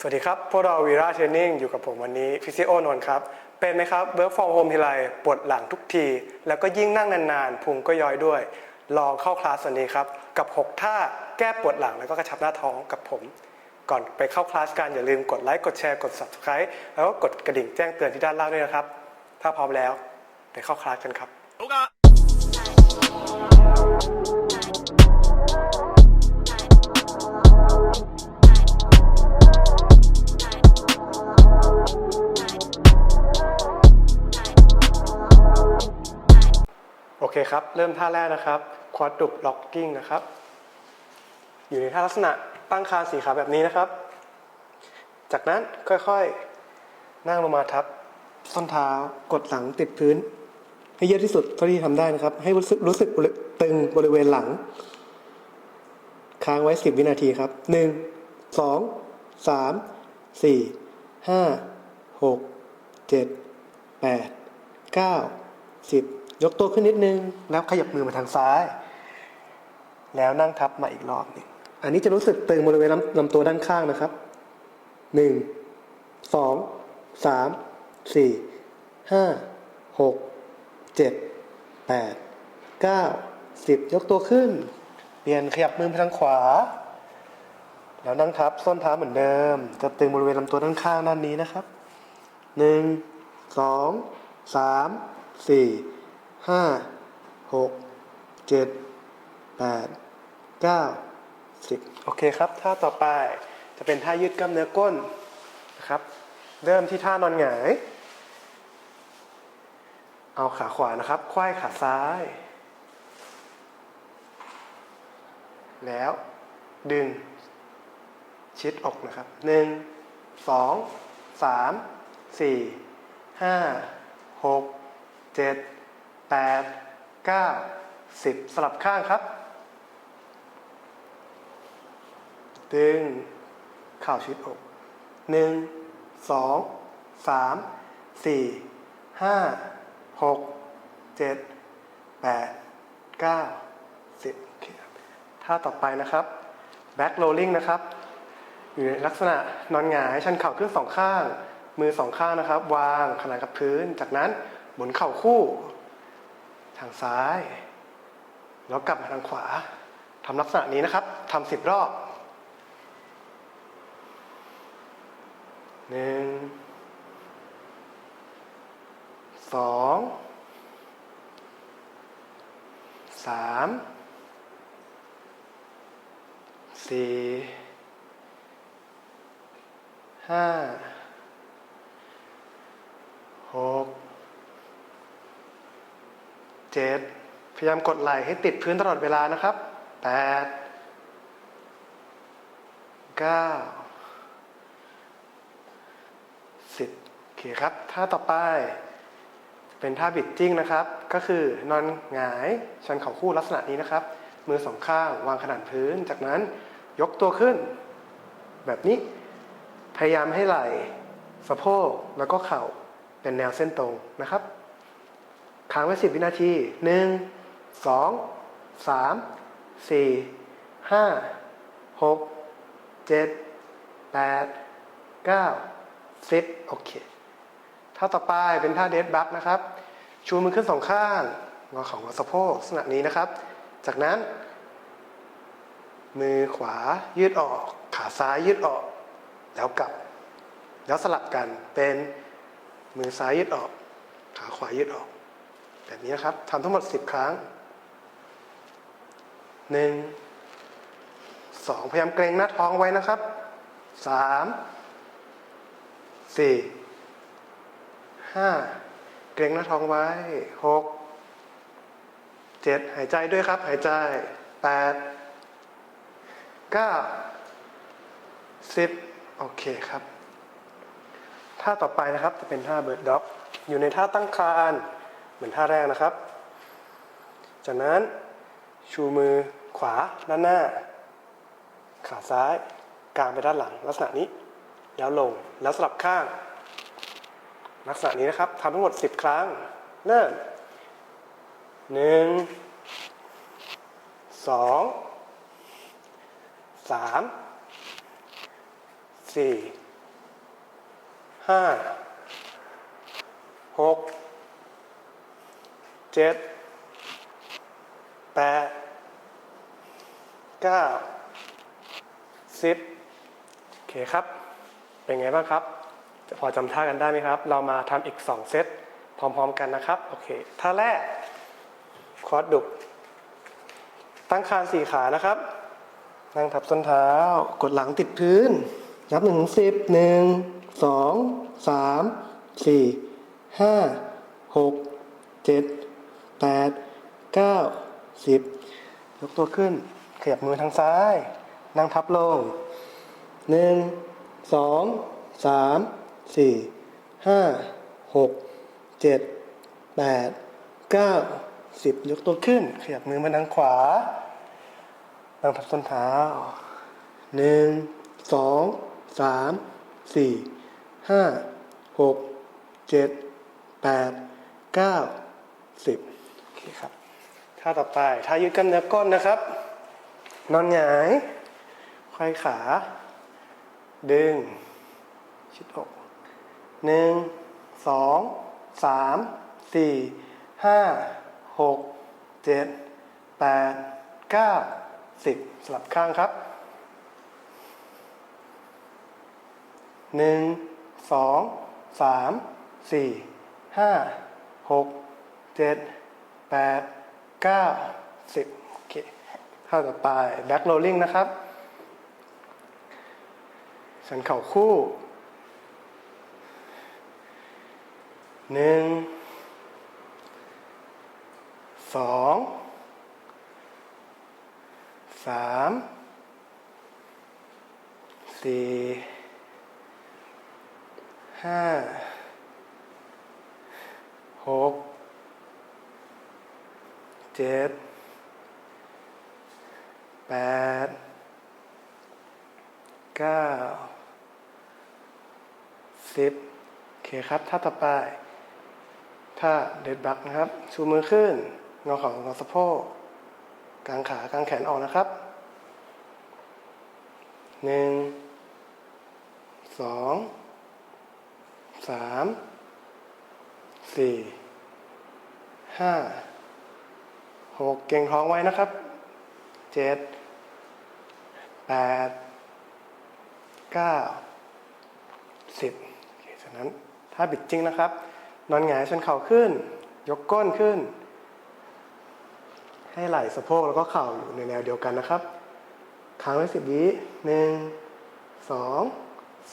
สวัสดีครับ พวกเราวีราเทรนนิ่งอยู่กับผมวันนี้ฟิซิโอนนท์ครับ เป็นไหมครับเวิร์กฟอร์มโฮมทีไรปวดหลังทุกที แล้วก็ยิ่งนั่งนานๆพุงก็ย้อยด้วย ลองเข้าคลาสวันนี้ครับ กับ 6 ท่าแก้ปวดหลังแล้วก็กระชับหน้าท้องกับผม ก่อนไปเข้าคลาสกันอย่าลืมกดไลค์กดแชร์กด subscribe แล้วก็กดกระดิ่งแจ้งเตือนที่ด้านล่างด้วยนะครับ ถ้าพร้อมแล้วไปเข้าคลาสกันครับ เครับ เริ่มท่าแรกนะครับควอดดุบล็อกกิ้งนะครับ อยู่ในท่าลักษณะตั้งคานสีขาแบบนี้นะครับ จากนั้นค่อยๆ นั่งลงมาทับส้นเท้ากดหลังติดพื้น ให้เยอะที่สุดเท่าที่ทำได้นะครับ ให้รู้สึกรู้สึกตึงบริเวณหลัง ค้างไว้ 10 วินาทีครับ 1 2 3 4 5 6 7 8 9 10 ยกตัวขึ้นนิดนึง แล้วขยับมือมาทางซ้าย แล้วนั่งทับมาอีกรอบหนึ่งอันนี้จะรู้สึกตึงบริเวณลำลำตัวด้านข้างนะครับหนึ่งสองสามสี่ห้าหกเจ็ดแปดเก้าสิบยกตัวขึ้น เปลี่ยนขยับมือไปทางขวา แล้วนั่งทับส้นเท้าเหมือนเดิม จะตึงบริเวณลำตัวด้านข้างด้านนี้นะครับหนึ่งสองสามสี่ ห้าหกเจ็ดแปดเก้าสิบโอเคครับท่าต่อไปจะเป็นท่ายืดกล้ามเนื้อก้นนะครับ เริ่มที่ท่านอนหงาย เอาขาขวานะครับควายขาซ้าย แล้วดึง ชิดอกนะครับหนึ่งสองสามสี่ห้าหกเจ็ด แปดเก้าสิบสลับข้างครับ ดึงเข่าชิดอกหนึ่งสองสามสี่ห้าหกเจ็ดแปดเก้าสิบท่าต่อไปนะครับ back rolling นะครับ อยู่ในลักษณะนอนหงายชันเข่าขึ้นสองข้าง มือสองข้างนะครับ วางขนานกับพื้น จากนั้นหมุนเข่าคู่ ทางซ้าย แล้วกลับมาทางขวาทำลักษณะนี้นะครับทำสิบรอบหนึ่งสองสามสี่ห้า 7 พยายามกดไหล่ให้ติดพื้นตลอดเวลานะครับ 8 9 10โอเคครับท่าต่อไป เป็นท่าบิดจิ้งนะครับ ก็คือนอนหงายชันเข่าคู่ลักษณะนี้นะครับ มือสองข้างวางขนาดพื้น จากนั้นยกตัวขึ้น แบบนี้พยายามให้ไหล่สะโพกแล้วก็เข่าเป็นแนวเส้นตรงนะครับางไว้สิบวินาทีหนึ่งสองสามสี่ห้าหกเจ็ดแปดเก้าสิบโอเคท่าต่อไปเป็นท่าเดดบักนะครับ ชูมือขึ้นสองข้าง งอข่างสะโพกลักษณะนี้นะครับ จากนั้น มือขวายืดออก ขาซ้ายยืดออก แล้วกลับ แล้วสลับกันเป็นมือซ้ายยืดออก ขาขวายืดออก แบบนี้นะครับทำทั้งหมด 10 ครั้ง 1 2 พยายามเกรงหน้าท้องไว้นะครับ 3 4 5 เกรงหน้าท้องไว้ 6 7 หายใจด้วยครับ หายใจ 8 9 10 โอเคครับท่าต่อไปนะครับจะเป็นท่าเบิร์ดด็อก อยู่ในท่าตั้งคาน เหมือนท่าแรกนะครับ จากนั้นชูมือขวาด้านหน้า ขาซ้ายกางไปด้านหลัง ลักษณะนี้ แล้วลงแล้วสลับข้าง ลักษณะนี้นะครับทำทั้งหมด 10 ครั้ง เริ่มหนึ่งสองสามสี่ห้าหก เจ็ดแปดเก้าสิบโอเคครับ เป็นไงบ้างครับ พอจำท่ากันได้ไหมครับ เรามาทำอีก 2 เซตพร้อมๆกันนะครับ โอเค ท่าแรกควอดดุก ตั้งคานสี่ขานะครับ นั่งทับส้นเท้า กดหลังติดพื้น นับหนึ่งสิบหนึ่งสองสามสี่ห้าหกเจ็ด แปดเก้าสิบยกตัวขึ้น ขยับมือทางซ้าย นั่งทับลงหนึ่งสองสามสี่ห้าหกเจ็ดแปดเก้าสิบยกตัวขึ้น ขยับมือมาทางขวานั่งทับส้นเท้าหนึ่งสองสามสี่ห้าหก เคครับท่าต่อไปท่ายืดกล้ามเนื้อก้นนะครับ นอนหงายควายขา ดึง ชิดอกหนึ่งสองสามสี่ห้าหกเจ็ดแปดเก้าสิบสลับข้างครับหนึ่งสองสามสี่ห้าหกเจ็ด แปดเก้าสิบโอเคท่าต่อไป back rolling นะครับ สันเข่าคู่หนึ่งสองสามสี่ห้า หก เจ็ดแปดเก้าสิบโอเคครับท่าต่อไปท่าเด็ดบักนะครับ ชูมือขึ้นงอเข่างอสะโพกกางขากางแขนออกนะครับหนึ่งสองสามสี่ห้า หกเก่งท้องไว้นะครับเจ็ดแปดเก้าสิบโอเคจากนั้นถ้าบิดจริงนะครับ นอนหงายชนเข่าขึ้น ยกก้นขึ้น ให้ไหล่สะโพกแล้วก็เข่าอยู่ในแนวเดียวกันนะครับค้างไว้สิบวิหนึ่งสอง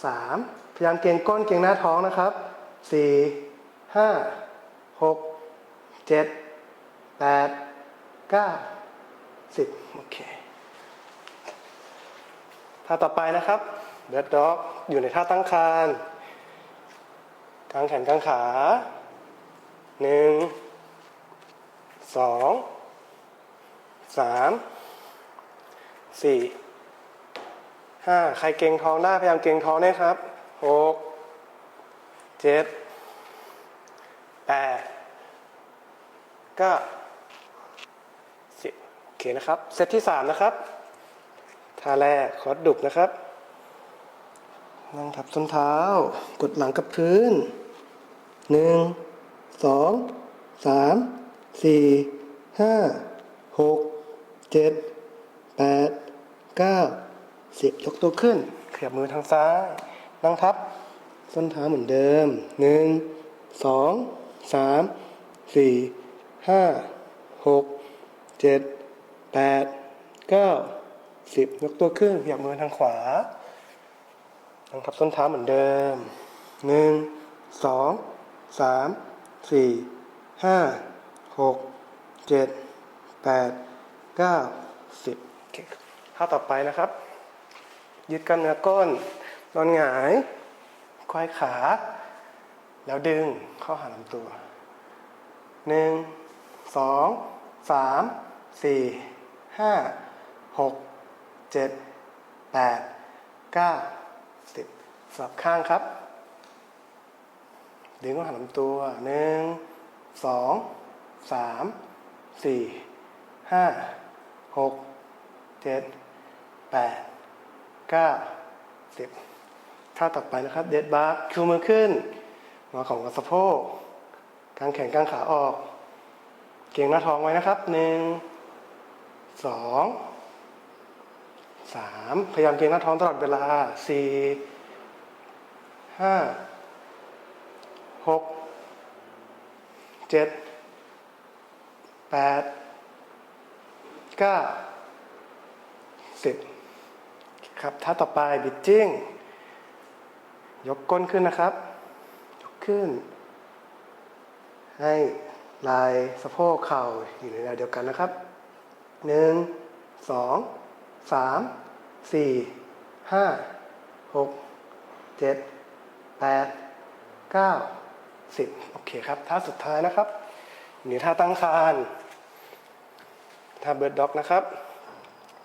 สามพยายามเกรงก้นเกรงหน้าท้องนะครับสี่ห้าหกเจ็ดแปด ก้าสิบโอเคท่าต่อไปนะครับเบิร์ดด็อกอยู่ในท่าตั้งคานกางแขนกางขาหนึ่งสองสามสี่ห้าใครเก่งท้องได้พยายามเก่งท้องนะครับหกเจ็ดแปดเก้า เคนะครับ เซตที่สามนะครับท่าแรกคอร์ดดุกนะครับ นั่งทับส้นเท้า กดหลังกับพื้นหนึ่งสองสามสี่ห้าหกเจ็ดแปดเก้าสิบยกตัวขึ้นขยับมือทางซ้าย นั่งทับ ส้นเท้าเหมือนเดิมหนึ่งสองสามสี่ห้าหกเจ็ดแปดเก้าสิบยกตัวขึ้นขยับมือทางขวานั่งทับส้นเท้าเหมือนเดิมหนึ่งสองสามสี่ห้าหกเจ็ดแปดเก้าสิบโอเคท่าต่อไปนะครับยึดกล้ามเนื้อก้น นอนหงายควายขา แล้วดึงเข้าหาลำตัวหนึ่งสองสามสี่ ห้าหกเจ็ดแปดเก้าสิบสลับข้างครับ ดึงเข้าหาลำตัวหนึ่งสองสามสี่ห้าหกเจ็ดแปดเก้าสิบท่าต่อไปนะครับเดดบาร์ชูมือขึ้นงอของกับสะโพกกางแขนกางขาออก เกรงหน้าท้องไว้นะครับหนึ่ง สองสามพยายามเกรงหน้าท้องตลอดเวลาสี่ห้าหกเจ็ดแปดเก้าสิบครับท่าต่อไปบิดจิ้ง ยกก้นขึ้นนะครับ ยกขึ้น ให้ลายสะโพกเข่าอยู่ในแนวเดียวกันนะครับ หนึ่งสองสามสี่ห้าหกเจ็ดแปดเก้าสิบโอเคครับท่าสุดท้ายนะครับนี่ท่าตั้งคานท่าเบิร์ดด็อกนะครับ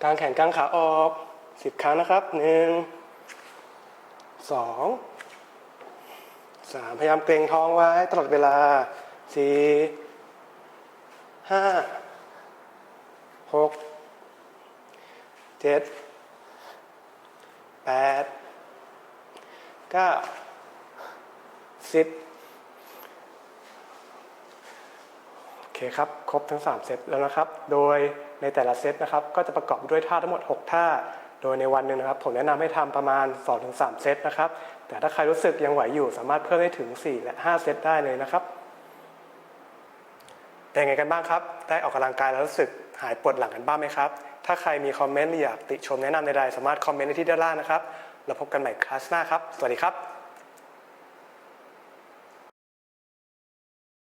กางแขนกางขาออกสิบครั้งนะครับหนึ่งสองสามพยายามเกรงท้องไว้ตลอดเวลาสี่ห้า หกเจ็ดแปดเก้าสิบโอเคครับ ครบทั้ง 3 เซตแล้วนะครับ โดยในแต่ละเซตนะครับ ก็จะประกอบด้วยท่าทั้งหมด 6 ท่า โดยในวันหนึ่งนะครับ ผมแนะนำให้ทำประมาณ 2-3 เซตนะครับ แต่ถ้าใครรู้สึกยังไหวอยู่ สามารถเพิ่มได้ถึง 4 และ 5 เซตได้เลยนะครับ เป็นไงกันบ้างครับ ได้ออกกำลังกายแล้วรู้สึก หายปวดหลังกันบ้างไหมครับ ถ้าใครมีคอมเมนต์หรืออยากติชมแนะนำใดๆสามารถคอมเมนต์ได้ที่ด้านล่างนะครับ แล้วพบกันใหม่คลาสหน้าครับ สวัสดีครับ